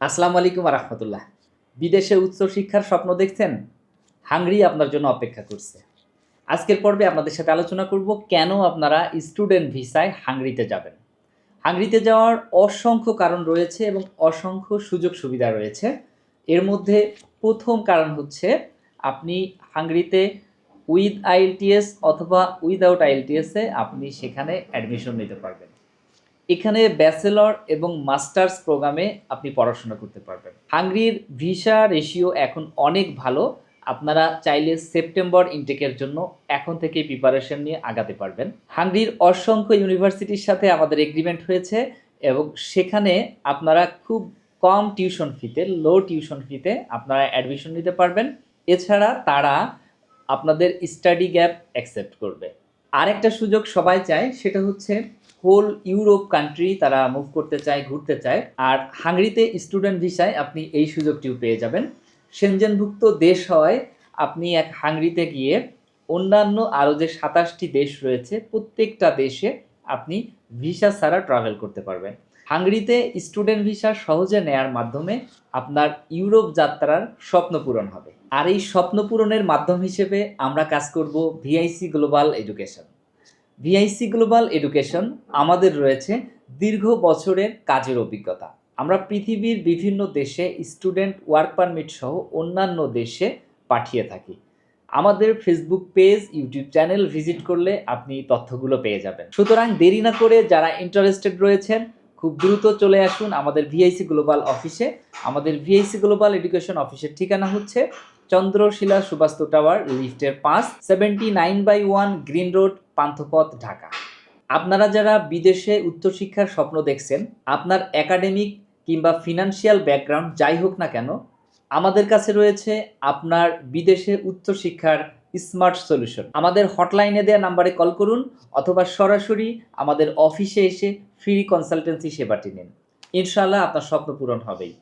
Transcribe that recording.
আসসালামু আলাইকুম রহমতুল্লাহ। বিদেশে উচ্চ শিক্ষার স্বপ্ন দেখছেন? হাঙ্গরি আপনার জন্য অপেক্ষা করছে। আজকের পর্বে আপনাদের সাথে আলোচনা করব কেন আপনারা স্টুডেন্ট ভিসায় হাঙ্গরিতে যাবেন। হাঙ্গরিতে যাওয়ার অসংখ্য কারণ রয়েছে এবং অসংখ্য সুযোগ সুবিধা রয়েছে। এর মধ্যে প্রথম কারণ হচ্ছে আপনি হাঙ্গরিতে উইথ আইএলটিএস অথবা উইদাউট আইএলটিএসে আপনি সেখানে অ্যাডমিশন নিতে পারবেন। এখানে ব্যাচেলর এবং মাস্টার্স প্রোগ্রামে আপনি পড়াশোনা করতে পারবেন। হাঙ্গরির ভিসা রেশিও এখন অনেক ভালো। আপনারা চাইলে সেপ্টেম্বর ইনটেকের জন্য এখন থেকেই প্রিপারেশন নিয়ে আগাতে পারবেন। হাঙ্গরির অসংখ্য ইউনিভার্সিটির সাথে আমাদের এগ্রিমেন্ট হয়েছে এবং সেখানে আপনারা খুব কম টিউশন ফিতে লো টিউশন ফিতে আপনারা অ্যাডমিশন নিতে পারবেন। এছাড়া তারা আপনাদের স্টাডি গ্যাপ অ্যাকসেপ্ট করবে। আরেকটা সুযোগ সবাই চায়, সেটা হচ্ছে হোল ইউরোপ কান্ট্রি তারা মুভ করতে চায়, ঘুরতে চায়। আর হাঙ্গরিতে স্টুডেন্ট ভিসায় আপনি এই সুযোগটিও পেয়ে যাবেন। সেনজেনভুক্ত দেশ হওয়ায় আপনি এক হাঙ্গরিতে গিয়ে অন্যান্য আরও যে সাতাশটি দেশ রয়েছে, প্রত্যেকটা দেশে আপনি ভিসা ছাড়া ট্রাভেল করতে পারবেন। হাঙ্গরিতে স্টুডেন্ট ভিসা সহজে নেয়ার মাধ্যমে আপনার ইউরোপ যাত্রার স্বপ্ন পূরণ হবে। আর এই স্বপ্ন পূরণের মাধ্যম হিসেবে আমরা কাজ করব VIC global education VIC global education আমাদের রয়েছে দীর্ঘ বছরের কাজের অভিজ্ঞতা। আমরা পৃথিবীর বিভিন্ন দেশে স্টুডেন্ট ওয়ার্ক পারমিট সহ অন্যান্য দেশে পাঠিয়ে থাকি। আমাদের Facebook page, YouTube channel visit করলে আপনি তথ্যগুলো পেয়ে যাবেন। সুতরাং দেরি না করে যারা ইন্টারেস্টেড রয়েছেন, খুব দ্রুত চলে আসুন আমাদের ভিআইসি গ্লোবাল অফিসে। আমাদের ভিআইসি গ্লোবাল এডুকেশন অফিসের ঠিকানা হচ্ছে চন্দ্রশিলা সুবাস্তু টাওয়ার, লিফটের পাঁচ, seventy nine by one green road Panthapath Dhaka. আপনারা যারা বিদেশে উচ্চশিক্ষার স্বপ্ন দেখছেন, আপনার একাডেমিক কিংবা ফিনান্সিয়াল ব্যাকগ্রাউন্ড যাই হোক না কেন, আমাদের কাছে রয়েছে আপনার বিদেশে উচ্চশিক্ষার স্মার্ট সলিউশন আমাদের হটলাইনে দেওয়া নাম্বারে কল করুন অথবা সরাসরি আমাদের অফিসে এসে ফ্রি কনসালটেন্সি সেবাটি নিন। ইনশাআল্লাহ আপনার স্বপ্ন পূরণ হবেই।